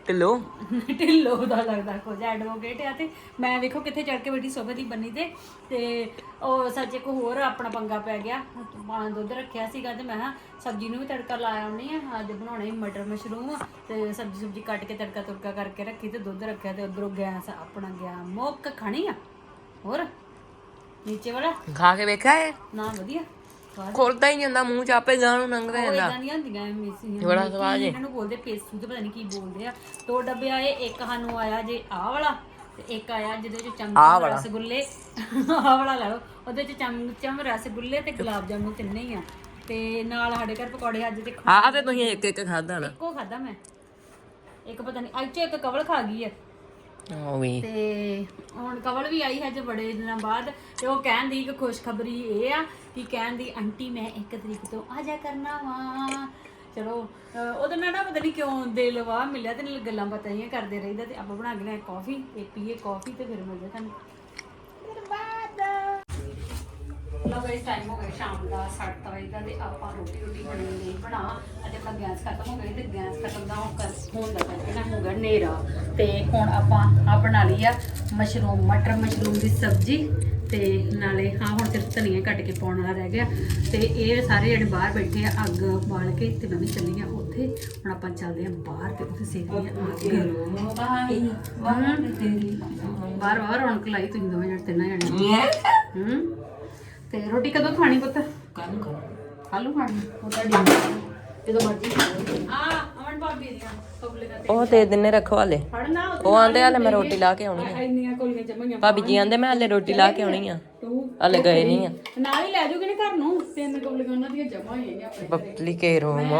[SPEAKER 4] ਢਿੱਲੋ? [LAUGHS]
[SPEAKER 2] ਢਿੱਲੋ ਦਾ ਲੱਗਦਾ ਕੁਝ ਐਡਵੋਕੇਟ ਆ ਤੇ ਮੈਂ ਵੇਖੋ ਕਿੱਥੇ ਚੜ ਕੇ ਬੈਠੀ ਸੋਫੇ ਦੀ ਬੰਨੀ ਤੇ ਤੇ ਉਹ ਸੱਚ ਇੱਕ ਹੋਰ ਆਪਣਾ ਪੰਗਾ ਪੈ ਗਿਆ। ਪਾਣ ਦੁੱਧ ਰੱਖਿਆ ਸੀਗਾ ਤੇ ਮੈਂ ਕਿਹਾ ਸਬਜ਼ੀ ਨੂੰ ਵੀ ਤੜਕਾ ਲਾਇਆ ਆਉਣੀ ਆ ਅੱਜ ਬਣਾਉਣੇ ਸੀ ਮਟਰ ਮਸ਼ਰੂਮ ਤੇ ਸਬਜ਼ੀ ਸੁਬਜ਼ੀ ਕੱਟ ਕੇ ਤੜਕਾ ਤੁੜਕਾ ਕਰਕੇ ਰੱਖੀ ਤੇ ਦੁੱਧ ਰੱਖਿਆ ਤੇ ਉਧਰੋਂ ਗੈਸ ਆਪਣਾ ਗਿਆ। ਮੁੱਕ ਖਾਣੀ ਆ? ਹੋਰ? ਨੀਚੇ ਵਾਲਾ?
[SPEAKER 4] ਖਾ ਕੇ ਵੇਖਿਆ
[SPEAKER 2] ਨਾ ਵਧੀਆ।
[SPEAKER 4] ਖੁੱਲਦਾ ਹੀ ਨਹੀਂ ਹੁੰਦਾ ਮੂੰਹ ਚ ਆਪੇ ਗਾਂ ਨੂੰ ਲੰਘਦਾ
[SPEAKER 2] ਉਹ
[SPEAKER 4] ਜਾਂਦਾ
[SPEAKER 2] ਇਦਾਂ ਹੁੰਦੀਆਂ
[SPEAKER 4] ਬੜਾ ਸਵਾਦ ਜੇ।
[SPEAKER 2] ਇਹਨਾਂ ਨੂੰ ਬੋਲਦੇ ਪੇਸੂ ਤੇ ਪਤਾ ਨਹੀਂ ਕੀ ਬੋਲਦੇ ਆ। ਦੋ ਡੱਬੇ ਆਏ ਇੱਕ ਸਾਨੂੰ ਆਇਆ ਜੇ ਆਹ ਵਾਲਾ ਤੇ ਇੱਕ ਆਇਆ ਜਿਹਦੇ ਚ
[SPEAKER 4] ਆਹ
[SPEAKER 2] ਚਮਚਮ
[SPEAKER 4] ਵਾਲਾ।
[SPEAKER 2] ਰਸਗੁੱਲੇ। ਆਹ ਵਾਲਾ ਲੈ ਲਓ ਉਹਦੇ ਚ ਚਮਚਮ ਰਸਗੁੱਲੇ ਤੇ ਗੁਲਾਬ ਜਾਮੁਨ ਤਿੰਨੇ ਹੀ ਆ। ਤੇ ਨਾਲ ਸਾਡੇ ਘਰ ਪਕੌੜੇ ਅੱਜ ਤੇ ਖਾ-
[SPEAKER 4] ਆਹ ਤੇ ਤੁਸੀਂ ਇੱਕ ਇੱਕ ਖਾਦਾ ਨਾ।
[SPEAKER 2] ਇੱਕੋ ਖਾਦਾ ਮੈਂ। ਇੱਕ ਪਤਾ ਨਹੀਂ ਅੱਜ ਚ ਇੱਕ ਕਵਲ ਖਾ ਗਈ ਆ।
[SPEAKER 4] ਉਹ ਵੀ।
[SPEAKER 2] ਤੇ ਹੁਣ ਕਵਲ ਵੀ ਆਈ ਹੈ ਜੇ ਬੜੇ ਦਿਨਾਂ ਬਾਅਦ ਤੇ ਉਹ ਕਹਿੰਦੀ ਕਿ ਖੁਸ਼ਖਬਰੀ ਇਹ ਆ ਕਿ ਕਹਿੰਦੀ ਆਂਟੀ, ਮੈਂ 1 ਤਰੀਕ ਤੋਂ ਆ ਜਾ ਕਰਨਾ ਵਾ। ਚਲੋ, ਅਹ ਉਹਦੇ ਨਾਲ ਨਾ ਪਤਾ ਨਹੀਂ ਕਿਉਂ ਦਿਲ ਵਾ ਮਿਲਿਆ ਤੇ ਨਾਲ ਗੱਲਾਂ ਬਾਤਾਂ ਜਿਹੀਆਂ ਕਰਦੇ ਰਹੀਦਾ ਤੇ ਆਪਾਂ ਬਣਾ ਕੇ ਲਿਆ ਕਾਫੀ ਤੇ ਪੀਏ ਕਾਫੀ ਤੇ ਫਿਰ ਮਿਲਦੇ ਤੁਹਾਨੂੰ। ਲੋ ਗਾਇਸ ਟਾਈਮ ਹੋ ਗਿਆ ਸ਼ਾਮ ਦਾ 7 ਵਜੇ ਦਾ ਤੇ ਆਪਾਂ ਰੋਟੀ ਰੋਟੀ ਬਣਾਉਣ ਲਈ ਬਣਾ। ਅੱਜ ਆਪਣਾ ਗੈਸ ਖਤਮ ਹੋ ਗਈ ਤੇ ਗੈਸ ਖਤਮ ਦਾ ਹੁਣ ਕਰ ਹੋਣ ਦਾ ਕਰਕੇ ਨਾ ਹੋ ਗਿਆ ਹਨੇਰਾ। ਤੇ ਹੁਣ ਆਪਾਂ ਆ ਬਣਾ ਲਈ ਆ ਮਸ਼ਰੂਮ, ਮਟਰ ਮਸ਼ਰੂਮ ਦੀ ਸਬਜ਼ੀ ਤੇ ਨਾਲੇ ਹਾਂ ਹੁਣ ਸਿਰਫ ਧਨੀਆ ਕੱਟ ਕੇ ਪਾਉਣ ਵਾਲਾ ਰਹਿ ਗਿਆ। ਤੇ ਇਹ ਸਾਰੇ ਜਣੇ ਬਾਹਰ ਬੈਠੇ ਆ ਅੱਗ ਬਾਲ ਕੇ ਤੇ ਮੈਂ ਵੀ ਚੱਲੀ ਆ ਉੱਥੇ। ਹੁਣ ਆਪਾਂ ਚੱਲਦੇ ਆ ਬਾਹਰ ਤੇ ਉੱਥੇ ਸੇਕਦੇ ਆ ਅੱਗ। ਬਾਹਰ ਬਾਹਰ ਰੌਣਕ ਲਾਈ ਤੁਸੀਂ ਦੋਵੇਂ ਜਣੇ ਤਿੰਨਾਂ ਜਣੇ ਹੂੰ? ਤੇ ਰੋਟੀ ਕਦੋਂ ਖਾਣੀ ਪੁੱਤ? ਕੱਲ ਨੂੰ ਕੱਲ ਖਾਣੀ। ਉਹ ਜਦੋਂ ਮਰਜ਼ੀ ਆ ਅਮਨ ਭਾਬੀ ਦੀਆਂ ਪਬਲਿਕ ਤੇ
[SPEAKER 4] ਉਹ ਦੇ ਦਿੰਨੇ ਰੱਖੋ
[SPEAKER 2] ਫੜਨਾ
[SPEAKER 4] ਉਹ ਆਂਦੇ ਹਾਲੇ ਮੈਂ ਰੋਟੀ ਲਾ ਕੇ ਆਉਣੀ ਆ।
[SPEAKER 2] ਇੰਨੀਆਂ ਕੋਲੀਆਂ
[SPEAKER 4] ਭਾਬੀ ਜੀ ਆਂਦੇ ਮੈਂ ਹਾਲੇ ਰੋਟੀ ਲਾ ਕੇ ਆਉਣੀ ਆ।
[SPEAKER 2] ਤੂੰ
[SPEAKER 4] ਹਾਲੇ ਗਏ ਨਹੀਂ ਆ।
[SPEAKER 2] ਨਾਲ ਹੀ ਲੈ ਜਾਓਗੇ ਨੇ ਘਰ ਨੂੰ? ਤਿੰਨ ਕੋਲੀਆਂ ਉਹਨਾਂ ਦੀਆਂ ਜਮਾ ਹੋਈਆਂ ਆਪਣੇ
[SPEAKER 4] ਬੱਪਲੀ ਕੇ ਰੋਮ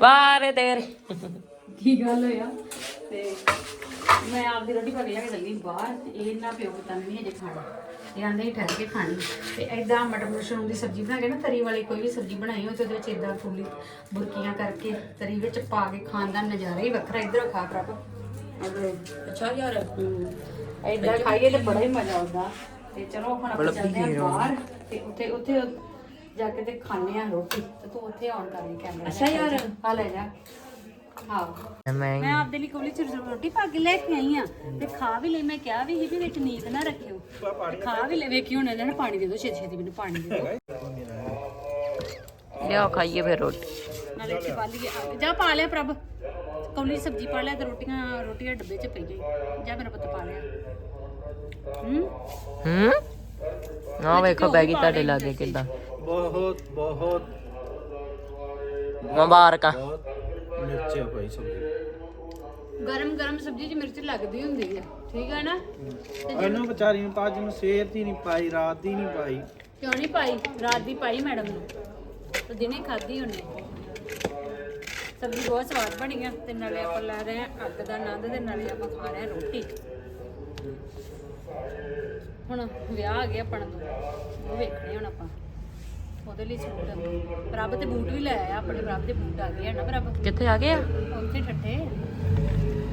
[SPEAKER 4] ਵਾਰੇ ਤੇਰੇ।
[SPEAKER 2] ਕੀ ਗੱਲ ਹੋਇਆ? ਤੇ ਮੈਂ ਆਪਦੀ ਰੋਟੀ ਪਾ ਕੇ ਲੈ ਕੇ ਚੱਲੀ ਬਾਹਰ। ਤੇ ਇਹ ਨਾ ਪਿਓ ਪੁੱਤਾਂ ਨਹੀਂ ਅਜੇ ਖਾਣਾ। ਇਹ ਆਂਦੇ ਹੀ ਠਹਿਰ ਕੇ ਖਾਣੀ। ਤੇ ਐਦਾਂ ਮਟਰ ਮਸ਼ਰੂਮ ਦੀ ਸਬਜ਼ੀ ਬਣਾ ਕੇ ਨਾ ਤਰੀ ਵਾਲੀ ਕੋਈ ਵੀ ਸਬਜ਼ੀ ਬਣਾਈ ਹੋ ਤੇ ਉਹਦੇ ਵਿੱਚ ਇਦਾਂ ਫੁੱਲੀ ਬੁਰਕੀਆਂ ਕਰਕੇ ਤਰੀ ਵਿੱਚ ਪਾ ਕੇ ਖਾਣ ਦਾ ਨਜ਼ਾਰਾ ਹੀ ਵੱਖਰਾ ਇਧਰੋਂ ਖਾ ਪ੍ਰਭ
[SPEAKER 4] ਅੱਛਾ ਯਾਰ।
[SPEAKER 2] ਐਦਾਂ ਖਾਈਏ ਤੇ ਬੜਾ ਹੀ ਮਜ਼ਾ ਆਉਂਦਾ। ਤੇ ਚਲੋ ਹੁਣ ਆਪਾਂ ਚੱਲਦੇ ਹਾਂ ਬਾਹਰ ਤੇ ਉੱਥੇ ਉੱਥੇ ਜਾ ਕੇ ਤੇ ਖਾਣੇ ਆ ਰੋਟੀ। ਤੇ ਤੂੰ ਉੱਥੇ ਆਨ ਕਰ ਲਈ ਕੈਮਰਾ
[SPEAKER 4] ਅੱਛਾ ਯਾਰ।
[SPEAKER 2] ਆ ਲੈ ਜਾ। ਆਓ
[SPEAKER 4] ਮੈਂ
[SPEAKER 2] ਮੈਂ ਆਪਦੇ ਲਈ ਕੋਲੀ ਚ ਰੋਟੀ ਪਾ ਕੇ ਲੈ ਕੇ ਆਈ ਆ ਤੇ ਖਾ ਵੀ ਲਈ ਮੈਂ ਕਿਹਾ ਵੀ ਸੀ ਵੀ ਵਿੱਚ ਨੀਂਦ ਨਾ ਰੱਖਿਓ। ਤੇ ਖਾ ਵੀ ਲੈ ਵੇਖੀ ਹੁਣ ਇਹਨਾਂ ਨੇ ਪਾਣੀ ਦੇ ਦਿਓ ਛੇਤੀ ਛੇਤੀ ਮੈਨੂੰ ਪਾਣੀ ਦੇ ਦਿਓ।
[SPEAKER 4] ਲਿਆਓ ਖਾਈਏ ਫਿਰ ਰੋਟੀ।
[SPEAKER 2] ਨਾਲੇ ਇੱਥੇ ਪਾ ਲਈਏ ਆ, ਜਾ ਪਾ ਲਿਆ ਪ੍ਰਭ। ਕੌਲੀ ਚ ਸਬਜ਼ੀ ਪਾ ਲਿਆ ਤੇ ਰੋਟੀਆਂ ਰੋਟੀਆਂ ਡੱਬੇ ਚ ਪਈ ਗਈ ਜਾ ਮੇਰਾ ਪੁੱਤ ਪਾ ਲਿਆ। ਹੂੰ?
[SPEAKER 4] ਹੂੰ? ਆ ਵੇਖੋ ਬੈਗੀ ਤੁਹਾਡੇ ਲਾਗੇ ਕਿਦਾਂ।
[SPEAKER 5] ਬਹੁਤ ਬਹੁਤ।
[SPEAKER 4] ਮੁਬਾਰਕਾਂ।
[SPEAKER 5] ਬਹੁਤ ਮਿਰਚੇ ਪਈ ਸਬਜ਼ੀ।
[SPEAKER 2] ਗਰਮ ਗਰਮ ਸਬਜ਼ੀ ਚ ਮਿਰਚ ਲੱਗਦੀ ਹੁੰਦੀ ਆ ਠੀਕ ਹੈ ਨਾ?
[SPEAKER 5] ਇਹਨੂੰ ਵਿਚਾਰੀ ਨੂੰ ਪਾਜ ਨੂੰ ਸਵੇਰ ਦੀ ਨਹੀਂ ਪਾਈ ਰਾਤ ਦੀ ਨਹੀਂ ਪਾਈ।
[SPEAKER 2] ਕਿਉਂ ਨਹੀਂ ਪਾਈ? ਰਾਤ ਦੀ ਪਾਈ ਮੈਡਮ ਨੂੰ। ਤੇ ਦਿਨੇ ਖਾਧੀ ਉਹਨੇ। ਸਬਜ਼ੀ ਬਹੁਤ ਸਵਾਦ ਬਣੀ ਆ ਤੇ ਨਾਲੇ ਆਪਾਂ ਲੈ ਰਹੇ ਆ ਅੱਗ ਦਾ ਆਨੰਦ ਤੇ ਨਾਲੇ ਆਪਾਂ ਖਾ ਰਹੇ ਆ ਰੋਟੀ। ਹੁਣ ਵਿਆਹ ਆ ਗਿਆ ਆਪਣਾ ਤੋਂ ਉਹ ਵੇਖਣੇ ਹੁਣ ਆਪਾਂ। ਉਹਦੇ ਲਈ ਸੂਟ ਪ੍ਰਭ ਤੇ ਬੂਟ ਵੀ ਲੈ ਆਇਆ ਆਪਣੇ ਪ੍ਰਭ ਦੇ ਬੂਟ ਆ ਗਏ ਆ ਨਾ ਪ੍ਰਭ?
[SPEAKER 4] ਕਿੱਥੇ ਆ ਗਏ ਆ?
[SPEAKER 2] ਉੱਥੇ ਠੱਠੇ।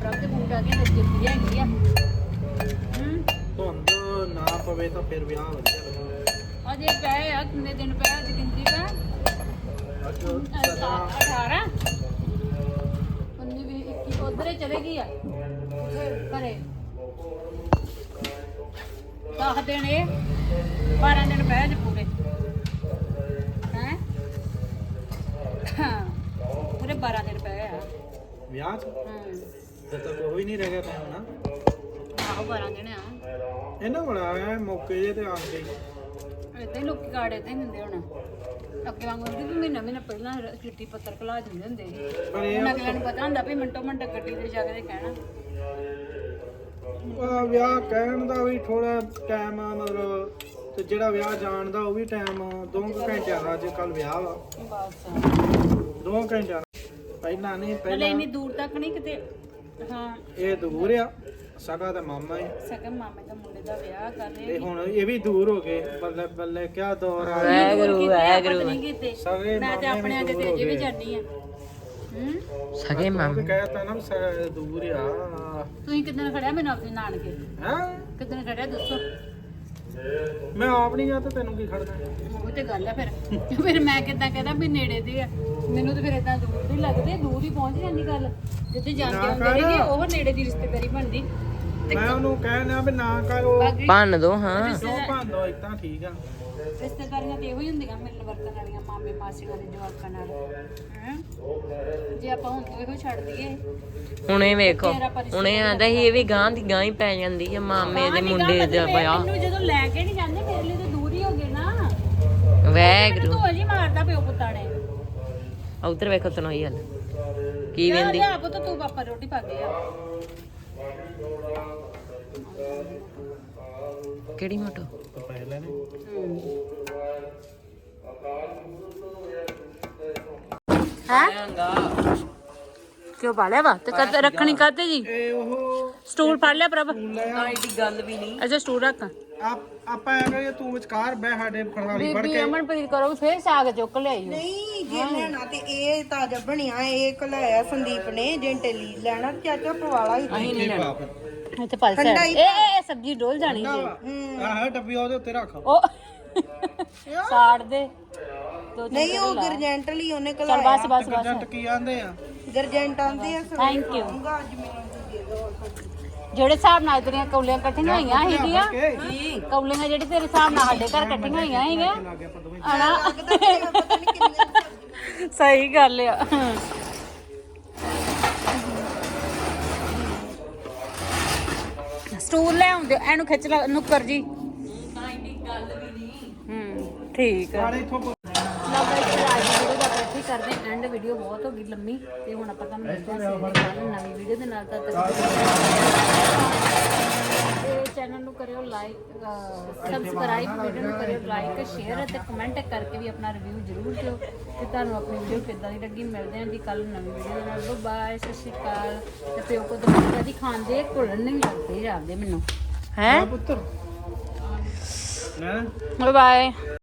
[SPEAKER 2] ਪ੍ਰਭ ਦੇ ਬੂਟ ਆ ਗਏ ਨੇ ਜੁੱਤੀ ਹੈਗੀ ਆ। ਹੂੰ।
[SPEAKER 5] ਧੁੰਦ ਨਾ ਪਵੇ ਤਾਂ ਫਿਰ ਵਿਆਹ ਵਧੀਆ ਲੱਗਣਾ
[SPEAKER 2] ਅਜੇ ਪਏ ਆ ਕਿੰਨੇ ਦਿਨ ਪਏ ਅੱਜ ਗਿਣਤੀ ਪੈ
[SPEAKER 5] ਅੱਜ
[SPEAKER 2] 18 19 ਵੀ 21 ਉਧਰੇ ਚਲੇ ਗਈ ਆ? ਘਰੇ। 10 ਦਿਨ ਇਹ 12 ਦਿਨ ਪਏ ਅੱਜ ਪੂਰੇ ਹੈ ਹਾਂ ਪੂਰੇ 12 ਦਿਨ ਪਏ ਆ।
[SPEAKER 5] ਵਿਆਹ ਚ?
[SPEAKER 2] ਹੂੰ।
[SPEAKER 5] ਤੇ ਤਾਂ ਕੋਈ ਨਹੀਂ ਰਹਿ ਗਿਆ ਟਾਈਮ ਨਾ।
[SPEAKER 2] ਆਹੋ 12 ਦਿਨ ਆ।
[SPEAKER 5] ਇਹਨਾਂ ਬੜਾ ਹੈ ਮੌਕੇ ਜੇ ਤੇ ਆਉਂਦੇ
[SPEAKER 2] ਹੀ ਲੋਕੀ ਕਾਰਡ ਹੀ ਦਿੰਦੇ ਹੁਣ। ਅੱਗੇ ਵਾਂਗੂ ਨਹੀਂ ਵੀ ਮਹੀਨਾ ਮਹੀਨਾ ਪਹਿਲਾਂ ਚਿੱਠੀ ਪੱਤਰ ਖਲਾ ਦਿੰਦੇ ਹੁੰਦੇ। ਸੀ
[SPEAKER 5] ਪਰ ਇਹ
[SPEAKER 2] ਹੁਣ ਅਗਲਿਆਂ ਨੂੰ ਪਤਾ ਹੁੰਦਾ ਵੀ ਮਿੰਟੋ ਮਿੰਟ ਗੱਡੀ ਤੇ ਜਾ ਕੇ ਕਹਿਣਾ।
[SPEAKER 5] ਆ ਵਿਆਹ ਕਹਿਣ ਦਾ ਵੀ ਥੋੜਾ ਟਾਈਮ ਆ ਮਤਲਬ ਤੇ ਜਿਹੜਾ ਵਿਆਹ ਜਾਣ ਦਾ ਉਹ ਵੀ ਟਾਈਮ 2 ਘੰਟਿਆਂ ਦਾ ਅੱਜ ਕੱਲ ਵਿਆਹ ਵਾ।
[SPEAKER 2] ਬਸ।
[SPEAKER 5] 2 ਘੰਟਿਆਂ ਦਾ। ਪਹਿਲਾਂ ਨਹੀਂ
[SPEAKER 2] ਹਲੇ
[SPEAKER 5] ਪਹਿਲਾਂ
[SPEAKER 2] ਇੰਨੀ ਦੂਰ ਤੱਕ ਨਹੀਂ ਕਿਤੇ ਹਾਂ।
[SPEAKER 5] ਇਹ ਦੂਰ ਆ ਸਗਾ ਦਾ ਮਾਮਾ ਹੈ।
[SPEAKER 2] ਸਕੇ ਮਾਮੇ ਦਾ ਮੁੰਡੇ ਦਾ ਵਿਆਹ ਕਰ
[SPEAKER 5] ਤੇ
[SPEAKER 2] ਰਹੇ
[SPEAKER 5] ਹੁਣ ਇਹ ਵੀ ਦੂਰ ਹੋ ਗਏ ਬੱਲੇ ਬੱਲੇ ਕਿਆ ਦੌਰ ਆ।
[SPEAKER 4] ਵੈਗਰੂ ਵੈਗਰੂ
[SPEAKER 2] ਨਹੀਂ ਕਿਤੇ।
[SPEAKER 5] ਸਗੇ
[SPEAKER 2] ਮੈਂ ਤੇ ਆਪਣੇ ਦੇ ਤੇ ਅਜੇ ਵੀ ਜਾਨੀ ਆ। ਹੂੰ?
[SPEAKER 4] ਸਗੇ ਮਾਮੇ।
[SPEAKER 5] ਕਹਿਤਾ ਨਾ ਵੀ ਦੂਰ ਆ।
[SPEAKER 2] ਤੁਸੀਂ ਕਿਦਾਂ ਖੜਿਆ ਮੈਨੂੰ ਆਪਣੇ ਨਾਨਕੇ?
[SPEAKER 5] ਹੈ?
[SPEAKER 2] ਕਿਦਾਂ ਖੜਿਆ ਦੱਸੋ?
[SPEAKER 5] ਮੈਂ ਆਪ ਨਹੀਂ ਗਿਆ ਤਾਂ ਤੈਨੂੰ ਕੀ ਖੜਨਾ?
[SPEAKER 2] ਉਹ ਤੇ ਗੱਲ ਆ ਫਿਰ। ਫਿਰ ਮੈਂ ਕਿਦਾਂ ਕਹਦਾ ਵੀ ਨੇੜੇ ਦੇ ਆ। ਮੈਨੂੰ ਤਾਂ ਫਿਰ ਇਦਾਂ ਦੂਰ ਨਹੀਂ ਲੱਗਦੇ ਦੂਰ ਹੀ ਪਹੁੰਚ ਜਾਂਦੀ ਗੱਲ। ਜਿੱਥੇ ਜਾਂਦੇ
[SPEAKER 5] ਨਾ ਕਰ।
[SPEAKER 2] ਰਹੀਏ ਉਹ ਨੇੜੇ ਦੀ ਰਿਸ਼ਤੇਦਾਰੀ ਬਣਦੀ। ਤੇ
[SPEAKER 5] ਮੈਂ ਉਹਨੂੰ ਕਹਿਣਾ ਵੀ ਨਾ ਕਰੋ
[SPEAKER 4] ਭੰਨ ਦੋ ਹਾਂ।
[SPEAKER 5] ਕਿਉਂ ਭਾਂਦੋ ਇਦਾਂ ਠੀਕ ਆ।
[SPEAKER 2] ਰਿਸ਼ਤੇਦਾਰੀਆਂ ਤੇ ਇਹੋ ਹੀ ਹੁੰਦੀਆਂ ਮਿਲਣ ਵਰਤਣ ਵਾਲੀਆਂ ਮਾਮੇ ਮਾਸੀਆਂ ਦੇ ਜਵਾਕਾਂ ਨਾਲ। ਜੇ ਆਪਾਂ ਹੁਣ ਤੋਂ ਇਹੋ ਛੱਡ ਦਈਏ।
[SPEAKER 4] ਹੁਣੇ ਵੇਖੋ ਹੁਣੇ ਆਂਦਾ ਸੀ ਇਹ ਵੀ ਗਾਂ ਦੀ ਗਾਂ ਹੀ ਪੈ ਜਾਂਦੀ ਹੈ ਮਾਮੇ ਦੇ ਮੁੰਡੇ ਦਾ ਵਿਆਹ।
[SPEAKER 2] ਮੈਨੂੰ ਜਦੋਂ ਲੈ ਕੇ ਨਹੀਂ ਜਾਂਦੇ ਮੇਰੇ ਲਈ ਤਾਂ ਦੂਰ ਹੀ ਹੋ ਗਏ ਨਾ।
[SPEAKER 4] ਵੈਗਰੂ
[SPEAKER 2] ਤੂੰ ਅਜੀ ਮਾਰਦਾ ਪਿਓ ਪੁੱਤਾਂ ਨੇ।
[SPEAKER 4] ਉਧਰ ਵੇਖੋ ਸੁਣਾਈ ਹਲ ਕੀ ਵੇਂਦੀ?
[SPEAKER 2] ਲਿਆ ਪੁੱਤ ਤੂੰ ਪਾਪਾ ਰੋਟੀ ਪਾ ਕੇ ਆ।
[SPEAKER 4] ਕਿਹੜੀ ਮੋਟੋ?
[SPEAKER 5] ਪਹਿਲੇ ਨੇ
[SPEAKER 2] ਹੈ ਕਿਉਂ ਪਾ ਲਿਆ ਵਾ? ਤੇ ਕਦ ਰੱਖਣੀ ਕਾਤੇ ਜੀ
[SPEAKER 5] ਇਹ ਉਹ
[SPEAKER 2] ਸਟੂਲ ਫੜ ਲਿਆ ਪ੍ਰਭ।
[SPEAKER 4] ਆਈਡੀ ਗੱਲ ਵੀ ਨਹੀਂ।
[SPEAKER 2] ਅੱਛਾ ਸਟੂਲ ਰੱਖ।
[SPEAKER 5] ਆਪ ਆਪਾਂ ਐ ਕਰੀਏ ਤੂੰ ਵਿਚਕਾਰ ਬਹਿ ਸਾਡੇ ਖੜਵਾਲੀ ਫੜ
[SPEAKER 2] ਬੀਬੀ
[SPEAKER 5] ਕੇ।
[SPEAKER 2] ਅਮਨਪ੍ਰੀਤ ਕਰੋ ਫੇਰ ਸਾਗ ਚੁੱਕ ਲਿਆਈ ਓ।
[SPEAKER 1] ਨਹੀਂ ਜੇ ਲੈਣਾ ਤੇ ਇਹ ਤਾਜ਼ਾ ਬਣਿਆ ਇਹ ਕਲਾਇਆ ਸੰਦੀਪ ਨੇ ਜੈਂਟਲੀ ਲੈਣਾ ਚਾਚਾ ਪਵਾਲਾ ਹੀ।
[SPEAKER 2] ਅਸੀਂ ਨਹੀਂ ਲੈਣਾ।
[SPEAKER 5] ਆਪ
[SPEAKER 2] ਇੱਥੇ ਪਲਸ
[SPEAKER 1] ਠੰਡਾ
[SPEAKER 2] ਹੈ
[SPEAKER 1] ਹੀ
[SPEAKER 2] ਇਹ ਇਹ- ਇਹ ਸਬਜ਼ੀ ਡੋਲ ਜਾਣੀ ਜੀ।
[SPEAKER 5] ਆਹ ਡੱਬੀ ਉਹਦੇ ਉੱਤੇ ਰੱਖ।
[SPEAKER 2] ਉਹ ਸਾੜ ਦੇ। ਦੋ ਤਿੰਨ
[SPEAKER 1] ਨਹੀਂ ਉਹ ਗਰਜੈਂਟਲੀ ਉਹਨੇ
[SPEAKER 2] ਚੱਲ
[SPEAKER 1] ਕਲਾਇਆ
[SPEAKER 2] ਬਸ ਬਸ ਬਸ।
[SPEAKER 5] ਜੱਟ ਕੀ ਆਂਦੇ ਆ?
[SPEAKER 1] ਗਰਜੈਂਟ ਆਂਦੇ ਆ ਅੱਜ ਮੈਨੂੰ
[SPEAKER 2] ਜਿਹੜੇ ਹਿਸਾਬ ਨਾਲ ਤੇਰੀਆਂ ਕੌਲੀਆਂ ਇਕੱਠੀਆਂ ਹੋਈਆਂ ਸੀਗੀਆਂ ਕੌਲੀਆਂ ਜਿਹੜੀ ਤੇਰੇ ਹਿਸਾਬ ਨਾਲ ਸਾਡੇ ਘਰ ਇਕੱਠੀਆਂ ਹੋਈਆਂ ਸੀਗੀਆਂ ਆਣਾ
[SPEAKER 1] ਪਤਾ ਨਹੀਂ ਕਿੰਨੇ
[SPEAKER 2] ਸਹੀ ਗੱਲ ਆ। ਸਟੂਲ ਲੈ ਆਉਂਦੇ ਇਹਨੂੰ ਖਿੱਚ ਲਾ ਨੁੱਕਰ ਜੀ। ਹੂੰ ਠੀਕ ਆ।
[SPEAKER 5] ਇੱਥੋਂ ਪੁੱਛ-
[SPEAKER 2] ਲਓ ਗਾਇਸ ਫਿਰ ਅੱਜ ਦੀ ਵੀਡੀਓ ਦਾ ਆਪਾਂ ਇੱਥੇ ਹੀ ਕਰਦੇ ਹਾਂ। ਐਂਡ ਵੀਡੀਓ ਬਹੁਤ ਹੋ ਗਈ ਲੰਮੀ ਤੇ ਹੁਣ ਆਪਾਂ ਤੁਹਾਨੂੰ ਮਿਲਦੇ ਹਾਂ ਸਵੇਰੇ ਨਵੀਂ ਵੀਡੀਓ ਦੇ ਨਾਲ ਤਦ ਤੱਕ ਤੇ ਚੈਨਲ ਨੂੰ ਕਰਿਓ ਲਾਈਕ ਸਬਸਕ੍ਰਾਈਬ ਵੀਡੀਓ ਨੂੰ ਕਰਿਓ ਲਾਈਕ ਸ਼ੇਅਰ ਅਤੇ ਕਮੈਂਟ ਕਰਕੇ ਵੀ ਆਪਣਾ ਰਿਵਿਊ ਜ਼ਰੂਰ ਦਿਓ ਕਿ ਤੁਹਾਨੂੰ ਆਪਣੀ ਵੀਡੀਓ ਕਿੱਦਾਂ ਦੀ ਲੱਗੀ ਮਿਲਦੇ ਹਾਂ ਜੀ ਕੱਲ ਨਵੀਂ ਵੀਡੀਓ ਦੇ ਨਾਲ। ਬਾਏ ਸਤਿ ਸ਼੍ਰੀ ਅਕਾਲ। ਤੇ ਪਿਓ ਕੋ ਤਾਂ ਦੀ ਖਾਂਦੇ ਘੁਲਣ ਨਹੀਂ ਲੱਗਦੇ ਜਾਂਦੇ ਮੈਨੂੰ। ਹੈ?
[SPEAKER 5] ਪੁੱਤਰ।
[SPEAKER 2] ਬਾਏ